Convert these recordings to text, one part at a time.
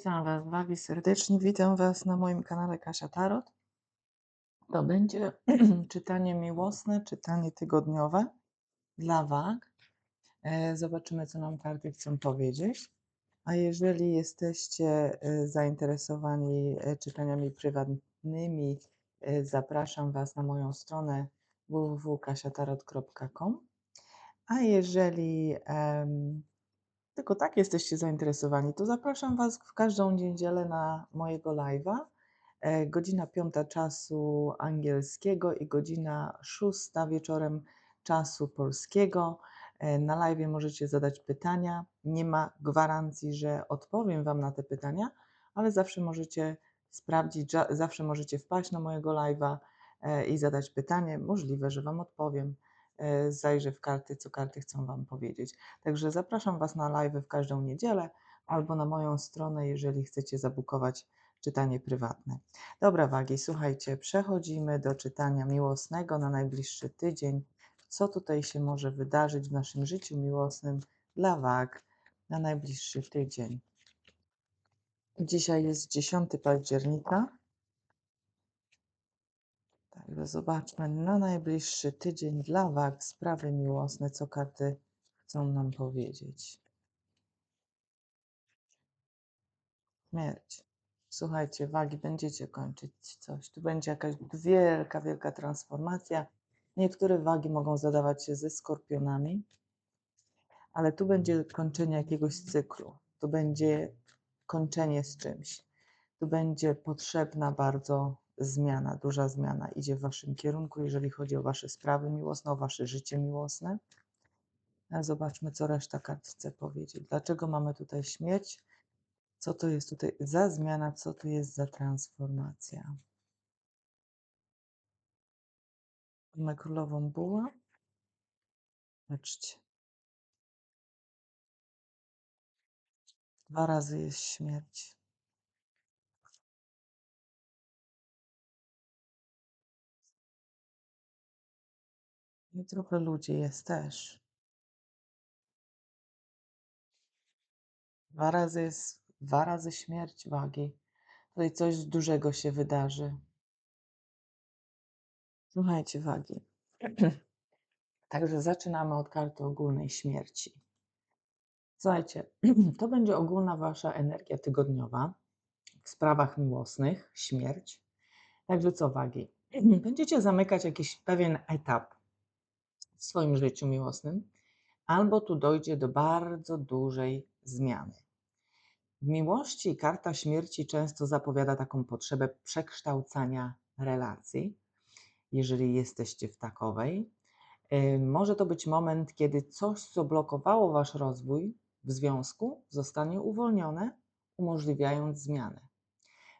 Witam Was wagi serdecznie. Witam Was na moim kanale Kasia Tarot. To będzie czytanie miłosne, czytanie tygodniowe dla wag. E, Zobaczymy, co nam karty chcą powiedzieć. A jeżeli jesteście e, zainteresowani e, czytaniami prywatnymi, zapraszam Was na moją stronę www.kasiatarot.com. A jeżeli em, tylko tak jesteście zainteresowani, to zapraszam Was w każdą niedzielę na mojego live'a. E, Godzina piąta czasu angielskiego i godzina szósta wieczorem czasu polskiego. E, Na live możecie zadać pytania. Nie ma gwarancji, że odpowiem Wam na te pytania, ale zawsze możecie sprawdzić, zawsze możecie wpaść na mojego live'a e, i zadać pytanie. Możliwe, że Wam odpowiem. E, Zajrzę w karty, co karty chcą Wam powiedzieć. Także zapraszam Was na live w każdą niedzielę albo na moją stronę, jeżeli chcecie zabukować czytanie prywatne. Dobra, wagi, słuchajcie, przechodzimy do czytania miłosnego na najbliższy tydzień. Co tutaj się może wydarzyć w naszym życiu miłosnym dla wag na najbliższy tydzień? Dzisiaj jest 10 października. Także zobaczmy na najbliższy tydzień dla wag sprawy miłosne, co karty chcą nam powiedzieć. Śmierć. Słuchajcie, wagi, będziecie kończyć coś. Tu będzie jakaś wielka, wielka transformacja. Niektóre wagi mogą zadawać się ze skorpionami, ale tu będzie kończenie jakiegoś cyklu. Tu będzie kończenie z czymś. Tu będzie potrzebna bardzo zmiana, duża zmiana idzie w waszym kierunku, jeżeli chodzi o wasze sprawy miłosne, o wasze życie miłosne. A zobaczmy, co reszta kart chce powiedzieć. Dlaczego mamy tutaj śmierć? Co to jest tutaj za zmiana, co to jest za transformacja? Mamy królową buła. Patrzcie. Dwa razy jest śmierć. I trochę ludzi jest też. Dwa razy jest, dwa razy śmierć wagi. Tutaj coś dużego się wydarzy. Słuchajcie, wagi. Także zaczynamy od karty ogólnej śmierci. Słuchajcie, to będzie ogólna wasza energia tygodniowa w sprawach miłosnych, śmierć. Także co wagi? Będziecie zamykać jakiś pewien etap w swoim życiu miłosnym, albo tu dojdzie do bardzo dużej zmiany. W miłości karta śmierci często zapowiada taką potrzebę przekształcania relacji, jeżeli jesteście w takowej. Y, Może to być moment, kiedy coś, co blokowało wasz rozwój w związku, zostanie uwolnione, umożliwiając zmianę.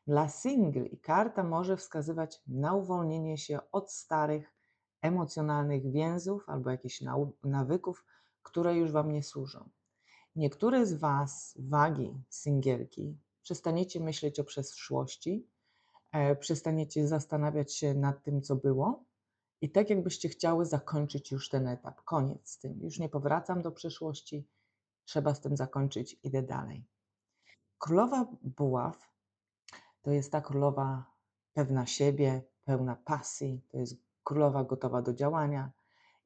Dla singli karta może wskazywać na uwolnienie się od starych emocjonalnych więzów albo jakichś nawyków, które już wam nie służą. Niektóre z was, wagi, singielki, przestaniecie myśleć o przeszłości, e, przestaniecie zastanawiać się nad tym, co było i tak jakbyście chciały zakończyć już ten etap. Koniec z tym. Już nie powracam do przeszłości, trzeba z tym zakończyć, idę dalej. Królowa buław to jest ta królowa pewna siebie, pełna pasji, to jest królowa gotowa do działania.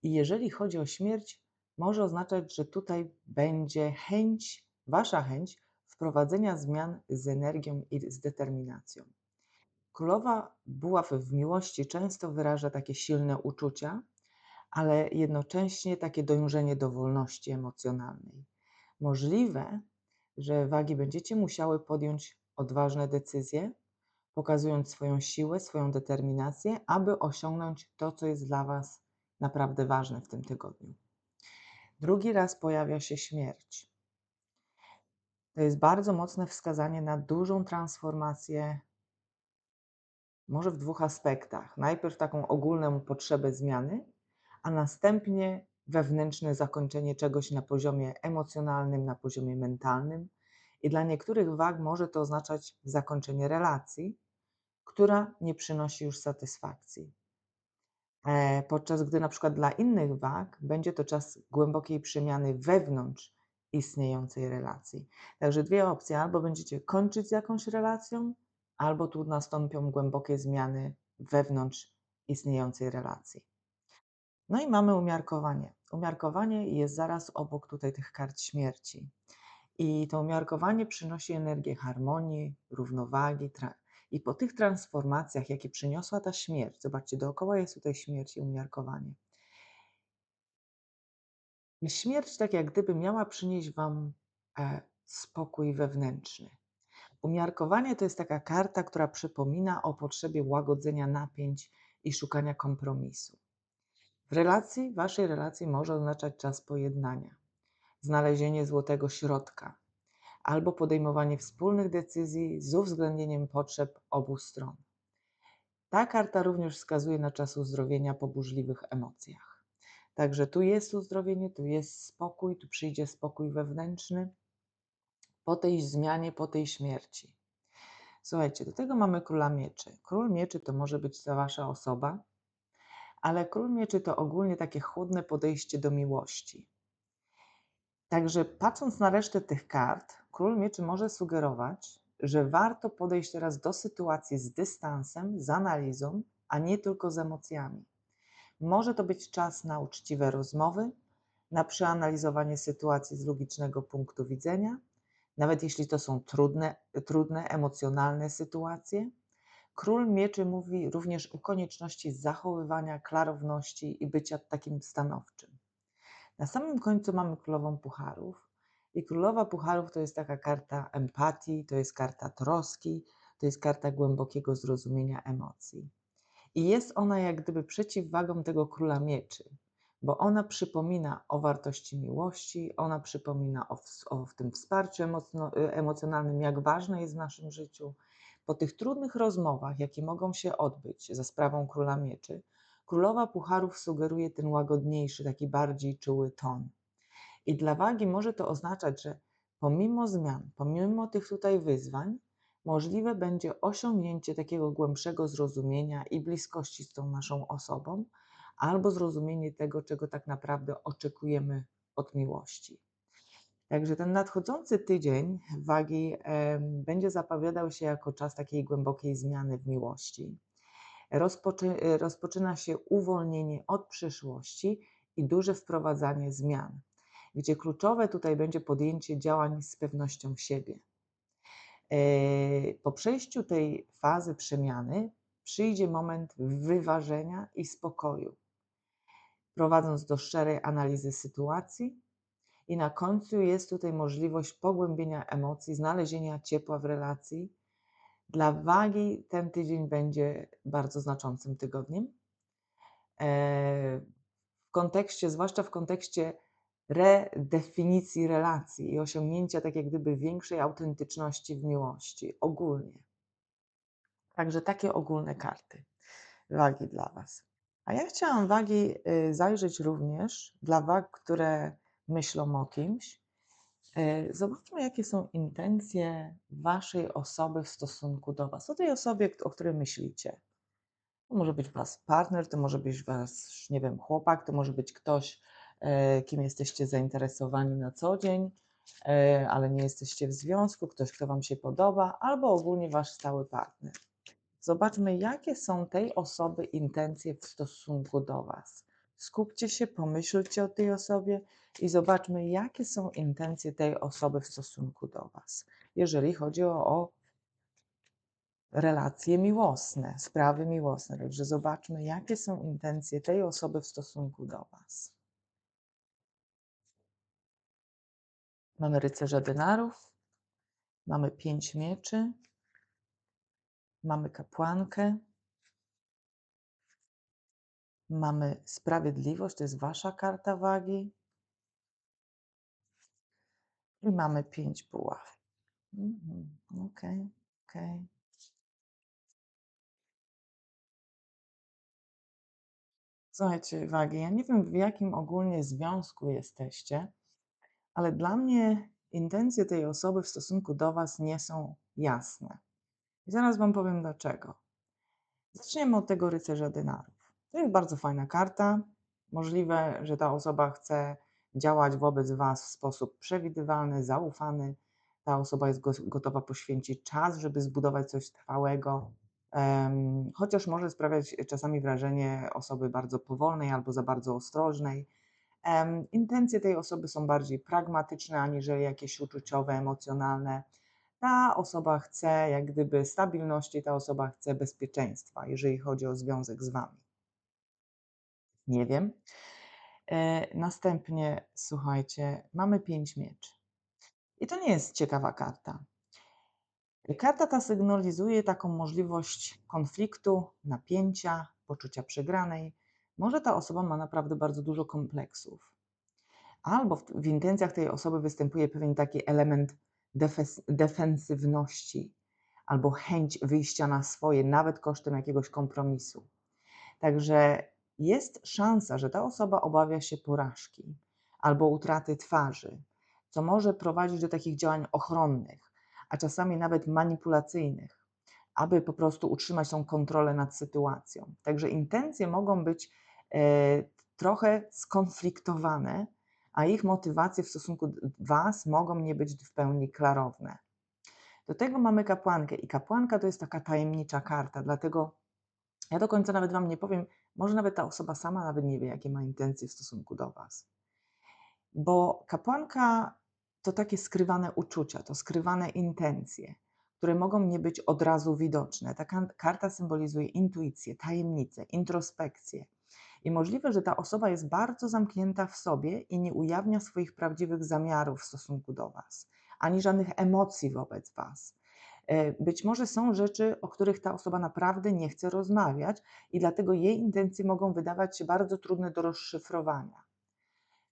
I jeżeli chodzi o śmierć, może oznaczać, że tutaj będzie chęć, wasza chęć wprowadzenia zmian z energią i z determinacją. Królowa buław w miłości często wyraża takie silne uczucia, ale jednocześnie takie dążenie do wolności emocjonalnej. Możliwe, że wagi będziecie musiały podjąć odważne decyzje, pokazując swoją siłę, swoją determinację, aby osiągnąć to, co jest dla Was naprawdę ważne w tym tygodniu. Drugi raz pojawia się śmierć. To jest bardzo mocne wskazanie na dużą transformację, może w dwóch aspektach. Najpierw taką ogólną potrzebę zmiany, a następnie wewnętrzne zakończenie czegoś na poziomie emocjonalnym, na poziomie mentalnym. I dla niektórych wag może to oznaczać zakończenie relacji, która nie przynosi już satysfakcji. E, podczas gdy na przykład dla innych wag będzie to czas głębokiej przemiany wewnątrz istniejącej relacji. Także dwie opcje: albo będziecie kończyć z jakąś relacją, albo tu nastąpią głębokie zmiany wewnątrz istniejącej relacji. No i mamy umiarkowanie. Umiarkowanie jest zaraz obok tutaj tych kart śmierci. I to umiarkowanie przynosi energię harmonii, równowagi. I po tych transformacjach, jakie przyniosła ta śmierć, zobaczcie, dookoła jest tutaj śmierć i umiarkowanie. Śmierć, tak jak gdyby miała przynieść Wam e, spokój wewnętrzny. Umiarkowanie to jest taka karta, która przypomina o potrzebie łagodzenia napięć i szukania kompromisu. Relacji, waszej relacji może oznaczać czas pojednania, znalezienie złotego środka albo podejmowanie wspólnych decyzji z uwzględnieniem potrzeb obu stron. Ta karta również wskazuje na czas uzdrowienia po burzliwych emocjach. Także tu jest uzdrowienie, tu jest spokój, tu przyjdzie spokój wewnętrzny po tej zmianie, po tej śmierci. Słuchajcie, do tego mamy króla mieczy. Król mieczy to może być ta wasza osoba, ale król mieczy to ogólnie takie chłodne podejście do miłości. Także patrząc na resztę tych kart, król mieczy może sugerować, że warto podejść teraz do sytuacji z dystansem, z analizą, a nie tylko z emocjami. Może to być czas na uczciwe rozmowy, na przeanalizowanie sytuacji z logicznego punktu widzenia, nawet jeśli to są trudne, trudne emocjonalne sytuacje. Król Mieczy mówi również o konieczności zachowywania klarowności i bycia takim stanowczym. Na samym końcu mamy Królową Pucharów. I Królowa Pucharów to jest taka karta empatii, to jest karta troski, to jest karta głębokiego zrozumienia emocji. I jest ona jak gdyby przeciwwagą tego Króla Mieczy, bo ona przypomina o wartości miłości, ona przypomina o, o tym wsparciu emocjonalnym, jak ważne jest w naszym życiu. Po tych trudnych rozmowach, jakie mogą się odbyć za sprawą Króla Mieczy, Królowa Pucharów sugeruje ten łagodniejszy, taki bardziej czuły ton. I dla wagi może to oznaczać, że pomimo zmian, pomimo tych tutaj wyzwań, możliwe będzie osiągnięcie takiego głębszego zrozumienia i bliskości z tą naszą osobą, albo zrozumienie tego, czego tak naprawdę oczekujemy od miłości. Także ten nadchodzący tydzień wagi będzie zapowiadał się jako czas takiej głębokiej zmiany w miłości. Rozpoczy, rozpoczyna się uwolnienie od przyszłości i duże wprowadzanie zmian, gdzie kluczowe tutaj będzie podjęcie działań z pewnością siebie. E, po przejściu tej fazy przemiany przyjdzie moment wyważenia i spokoju, prowadząc do szczerej analizy sytuacji. I na końcu jest tutaj możliwość pogłębienia emocji, znalezienia ciepła w relacji. Dla wagi ten tydzień będzie bardzo znaczącym tygodniem. E, w kontekście, zwłaszcza w kontekście redefinicji relacji i osiągnięcia tak jak gdyby większej autentyczności w miłości, ogólnie. Także takie ogólne karty wagi dla Was. A ja chciałam wagi y, zajrzeć również dla wag, które myślą o kimś. Y, zobaczmy, jakie są intencje Waszej osoby w stosunku do Was, o tej osobie, o której myślicie. To może być Was partner, to może być Was, nie wiem, chłopak, to może być ktoś, y, kim jesteście zainteresowani na co dzień, ale nie jesteście w związku, ktoś, kto Wam się podoba, albo ogólnie Wasz stały partner. Zobaczmy, jakie są tej osoby intencje w stosunku do Was. Skupcie się, pomyślcie o tej osobie i zobaczmy, jakie są intencje tej osoby w stosunku do Was, jeżeli chodzi o, o relacje miłosne, sprawy miłosne. Także zobaczmy, jakie są intencje tej osoby w stosunku do Was. Mamy rycerza denarów, mamy pięć mieczy, Mamy kapłankę. Mamy sprawiedliwość, to jest wasza karta wagi. I mamy pięć buław. Mhm, okej, okay, okej. Okay. Słuchajcie, wagi, ja nie wiem w jakim ogólnie związku jesteście, ale dla mnie intencje tej osoby w stosunku do Was nie są jasne. I zaraz Wam powiem dlaczego. Zaczniemy od tego rycerza denarów. To jest bardzo fajna karta. Możliwe, że ta osoba chce działać wobec Was w sposób przewidywalny, zaufany. Ta osoba jest gotowa poświęcić czas, żeby zbudować coś trwałego, chociaż może sprawiać czasami wrażenie osoby bardzo powolnej albo za bardzo ostrożnej. Intencje tej osoby są bardziej pragmatyczne aniżeli jakieś uczuciowe, emocjonalne. Ta osoba chce jak gdyby stabilności, ta osoba chce bezpieczeństwa, jeżeli chodzi o związek z Wami. Nie wiem. E, następnie, słuchajcie, mamy pięć mieczy. I to nie jest ciekawa karta. Karta ta sygnalizuje taką możliwość konfliktu, napięcia, poczucia przegranej. Może ta osoba ma naprawdę bardzo dużo kompleksów. Albo w, w intencjach tej osoby występuje pewien taki element defes, defensywności, albo chęć wyjścia na swoje, nawet kosztem jakiegoś kompromisu. Także jest szansa, że ta osoba obawia się porażki albo utraty twarzy, co może prowadzić do takich działań ochronnych, a czasami nawet manipulacyjnych, aby po prostu utrzymać tą kontrolę nad sytuacją. Także intencje mogą być e, trochę skonfliktowane, a ich motywacje w stosunku do Was mogą nie być w pełni klarowne. Do tego mamy kapłankę i kapłanka to jest taka tajemnicza karta, dlatego ja do końca nawet Wam nie powiem, może nawet ta osoba sama nawet nie wie, jakie ma intencje w stosunku do Was. Bo kapłanka to takie skrywane uczucia, to skrywane intencje, które mogą nie być od razu widoczne. Ta karta symbolizuje intuicję, tajemnicę, introspekcję. I możliwe, że ta osoba jest bardzo zamknięta w sobie i nie ujawnia swoich prawdziwych zamiarów w stosunku do Was, ani żadnych emocji wobec Was. E, być może są rzeczy, o których ta osoba naprawdę nie chce rozmawiać, i dlatego jej intencje mogą wydawać się bardzo trudne do rozszyfrowania.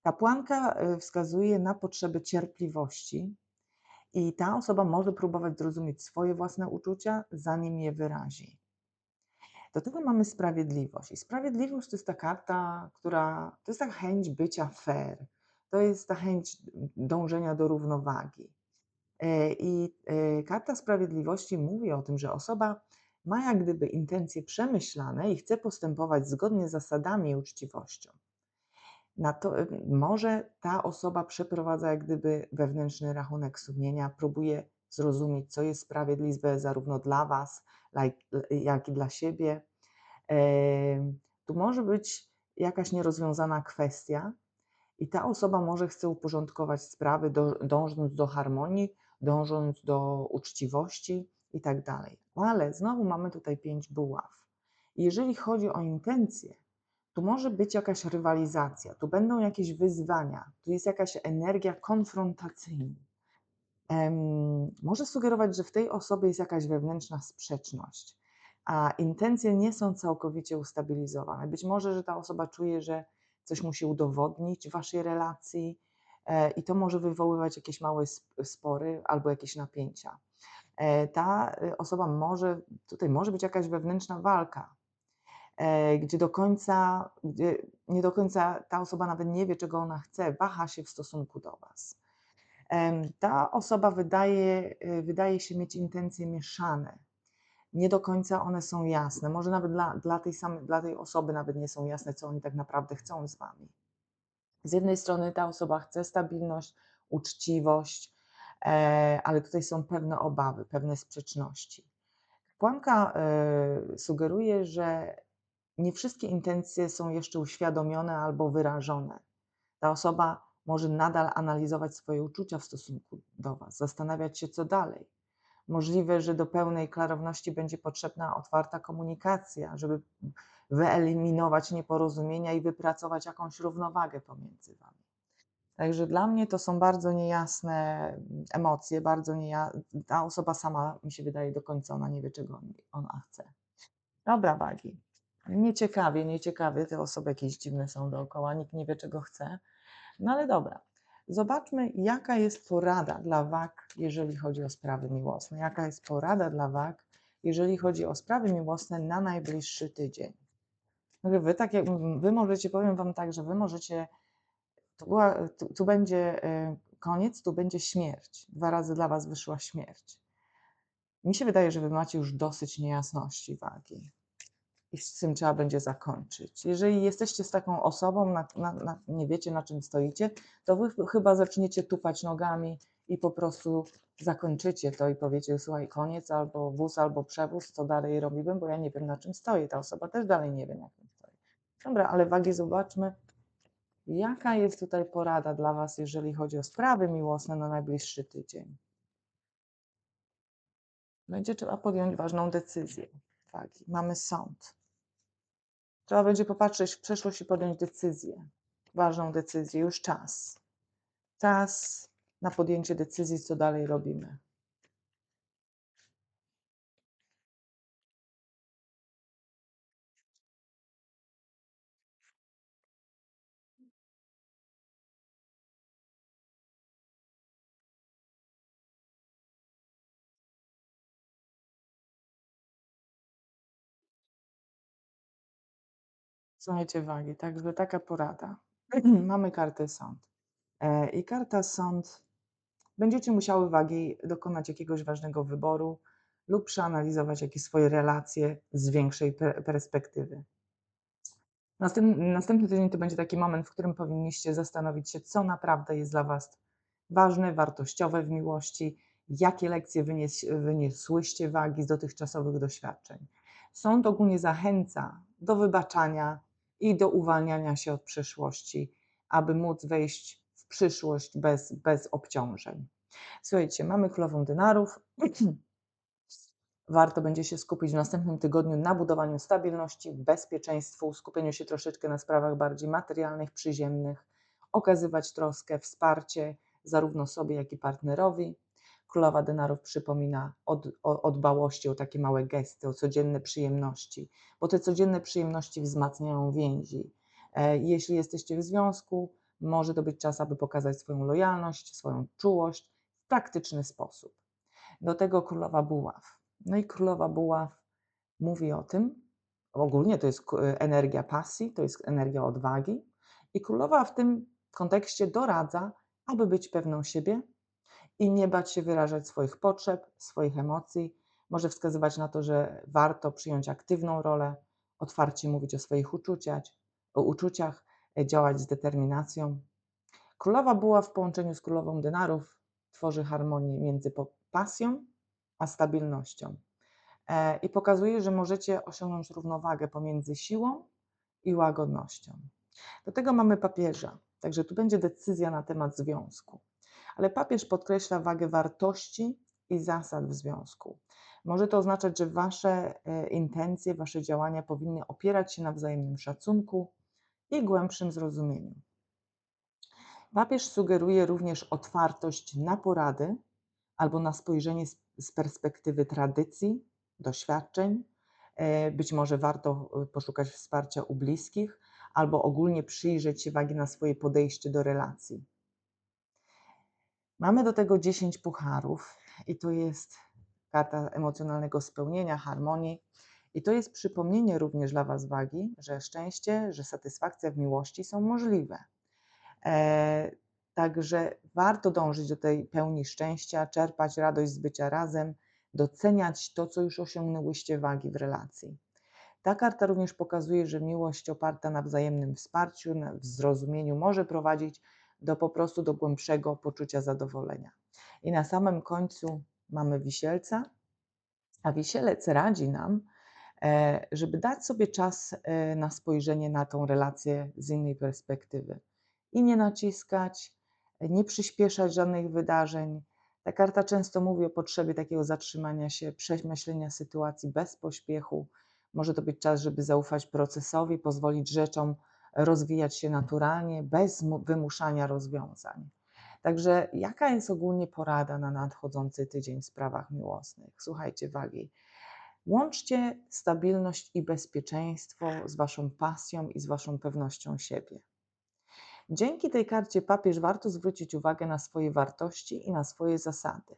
Kapłanka e, wskazuje na potrzeby cierpliwości, i ta osoba może próbować zrozumieć swoje własne uczucia, zanim je wyrazi. Do tego mamy sprawiedliwość. I sprawiedliwość to jest ta karta, która to jest ta chęć bycia fair, to jest ta chęć dążenia do równowagi. E, I e, karta sprawiedliwości mówi o tym, że osoba ma jak gdyby intencje przemyślane i chce postępować zgodnie z zasadami i uczciwością. Na to, e, może ta osoba przeprowadza jak gdyby wewnętrzny rachunek sumienia, próbuje zrozumieć, co jest sprawiedliwe zarówno dla Was, jak i dla siebie. Tu może być jakaś nierozwiązana kwestia, i ta osoba może chce uporządkować sprawy, dążąc do harmonii, dążąc do uczciwości i tak dalej. Ale znowu mamy tutaj pięć buław. Jeżeli chodzi o intencje, tu może być jakaś rywalizacja, tu będą jakieś wyzwania, tu jest jakaś energia konfrontacyjna. Um, może sugerować, że w tej osobie jest jakaś wewnętrzna sprzeczność, a intencje nie są całkowicie ustabilizowane. Być może, że ta osoba czuje, że coś musi udowodnić w waszej relacji, i to może wywoływać jakieś małe spory albo jakieś napięcia. E, ta y, osoba może, tutaj może być jakaś wewnętrzna walka, e, gdzie do końca, gdzie nie do końca ta osoba nawet nie wie, czego ona chce, waha się w stosunku do Was. Ta osoba wydaje, y, wydaje się mieć intencje mieszane. Nie do końca one są jasne. Może nawet dla, dla, tej samej, dla tej osoby nawet nie są jasne, co oni tak naprawdę chcą z Wami. Z jednej strony ta osoba chce stabilność, uczciwość, e, ale tutaj są pewne obawy, pewne sprzeczności. Kapłanka e, sugeruje, że nie wszystkie intencje są jeszcze uświadomione albo wyrażone. Ta osoba może nadal analizować swoje uczucia w stosunku do Was, zastanawiać się, co dalej. Możliwe, że do pełnej klarowności będzie potrzebna otwarta komunikacja, żeby wyeliminować nieporozumienia i wypracować jakąś równowagę pomiędzy Wami. Także dla mnie to są bardzo niejasne emocje, bardzo niejasne. Ta osoba sama, mi się wydaje, do końca ona nie wie, czego ona chce. Dobra, wagi. Nieciekawie, nieciekawie, te osoby jakieś dziwne są dookoła, nikt nie wie, czego chce. No ale dobra. Zobaczmy, jaka jest porada dla wag, jeżeli chodzi o sprawy miłosne. Jaka jest porada dla wag, jeżeli chodzi o sprawy miłosne na najbliższy tydzień. Wy tak jak wy możecie, powiem wam tak, że wy możecie, tu, tu, tu będzie e, koniec, tu będzie śmierć. Dwa razy dla was wyszła śmierć. Mi się wydaje, że wy macie już dosyć niejasności wagi. i z tym trzeba będzie zakończyć. Jeżeli jesteście z taką osobą, na, na, na, nie wiecie na czym stoicie, to wy chyba zaczniecie tupać nogami i po prostu zakończycie to i powiecie, słuchaj, koniec, albo wóz, albo przewóz, co dalej robimy, bo ja nie wiem na czym stoi. Ta osoba też dalej nie wie na czym. Dobra, ale wagi zobaczmy, jaka jest tutaj porada dla Was, jeżeli chodzi o sprawy miłosne na najbliższy tydzień. Będzie trzeba podjąć ważną decyzję. Wagi. Mamy sąd. Trzeba będzie popatrzeć w przeszłość i podjąć decyzję. Ważną decyzję, już czas. Czas na podjęcie decyzji, co dalej robimy. Słuchajcie wagi, także taka porada. Mamy kartę sąd. E, I karta sąd. Będziecie musiały wagi dokonać jakiegoś ważnego wyboru lub przeanalizować jakieś swoje relacje z większej perspektywy. Następny, tydzień to będzie taki moment, w którym powinniście zastanowić się, co naprawdę jest dla Was ważne, wartościowe w miłości, jakie lekcje wynies, wyniosłyście wagi z dotychczasowych doświadczeń. Sąd ogólnie zachęca do wybaczania i do uwalniania się od przeszłości, aby móc wejść w przyszłość bez, bez obciążeń. Słuchajcie, mamy królową dynarów. Warto będzie się skupić w następnym tygodniu na budowaniu stabilności, bezpieczeństwu, skupieniu się troszeczkę na sprawach bardziej materialnych, przyziemnych, okazywać troskę, wsparcie zarówno sobie, jak i partnerowi. Królowa denarów przypomina od, o, o dbałości o takie małe gesty, o codzienne przyjemności, bo te codzienne przyjemności wzmacniają więzi. E, jeśli jesteście w związku, może to być czas, aby pokazać swoją lojalność, swoją czułość w praktyczny sposób. Do tego królowa buław. No i królowa buław mówi o tym, ogólnie to jest energia pasji, to jest energia odwagi, i królowa w tym kontekście doradza, aby być pewną siebie, i nie bać się wyrażać swoich potrzeb, swoich emocji. Może wskazywać na to, że warto przyjąć aktywną rolę, otwarcie mówić o swoich uczuciach, o uczuciach, e, działać z determinacją. Królowa była w połączeniu z królową dynarów tworzy harmonię między pasją a stabilnością. E, I pokazuje, że możecie osiągnąć równowagę pomiędzy siłą i łagodnością. Do tego mamy papieża, także tu będzie decyzja na temat związku ale papież podkreśla wagę wartości i zasad w związku. Może to oznaczać, że Wasze e, intencje, Wasze działania powinny opierać się na wzajemnym szacunku i głębszym zrozumieniu. Papież sugeruje również otwartość na porady albo na spojrzenie z perspektywy tradycji, doświadczeń. E, być może warto e, poszukać wsparcia u bliskich albo ogólnie przyjrzeć się wagi na swoje podejście do relacji. Mamy do tego 10 pucharów i to jest karta emocjonalnego spełnienia, harmonii. I to jest przypomnienie również dla Was wagi, że szczęście, że satysfakcja w miłości są możliwe. E, także warto dążyć do tej pełni szczęścia, czerpać radość z bycia razem, doceniać to, co już osiągnęłyście wagi w relacji. Ta karta również pokazuje, że miłość oparta na wzajemnym wsparciu, na zrozumieniu może prowadzić do po prostu do głębszego poczucia zadowolenia. I na samym końcu mamy wisielca, a wisielec radzi nam, e, żeby dać sobie czas e, na spojrzenie na tą relację z innej perspektywy i nie naciskać, nie przyspieszać żadnych wydarzeń. Ta karta często mówi o potrzebie takiego zatrzymania się, przemyślenia sytuacji bez pośpiechu. Może to być czas, żeby zaufać procesowi, pozwolić rzeczom rozwijać się naturalnie, bez wymuszania rozwiązań. Także jaka jest ogólnie porada na nadchodzący tydzień w sprawach miłosnych? Słuchajcie, wagi. Łączcie stabilność i bezpieczeństwo z Waszą pasją i z Waszą pewnością siebie. Dzięki tej karcie papież warto zwrócić uwagę na swoje wartości i na swoje zasady.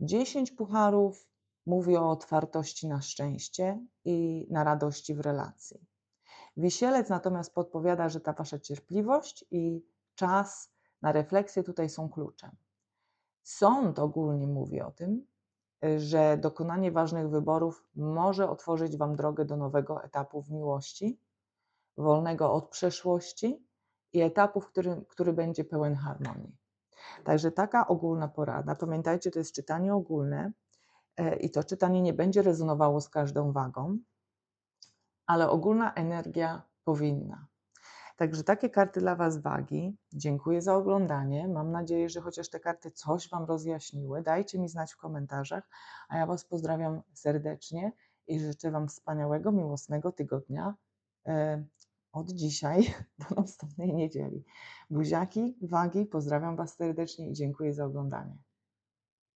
Dziesięć pucharów mówi o otwartości na szczęście i na radości w relacji. Wisielec natomiast podpowiada, że ta wasza cierpliwość i czas na refleksję tutaj są kluczem. Sąd ogólnie mówi o tym, że dokonanie ważnych wyborów może otworzyć Wam drogę do nowego etapu w miłości, wolnego od przeszłości i etapu, w którym, który będzie pełen harmonii. Także taka ogólna porada. Pamiętajcie, to jest czytanie ogólne e, i to czytanie nie będzie rezonowało z każdą wagą, ale ogólna energia powinna. Także takie karty dla Was wagi. Dziękuję za oglądanie. Mam nadzieję, że chociaż te karty coś Wam rozjaśniły. Dajcie mi znać w komentarzach, a ja Was pozdrawiam serdecznie i życzę Wam wspaniałego, miłosnego tygodnia e, od dzisiaj do następnej niedzieli. Buziaki, wagi, pozdrawiam Was serdecznie i dziękuję za oglądanie.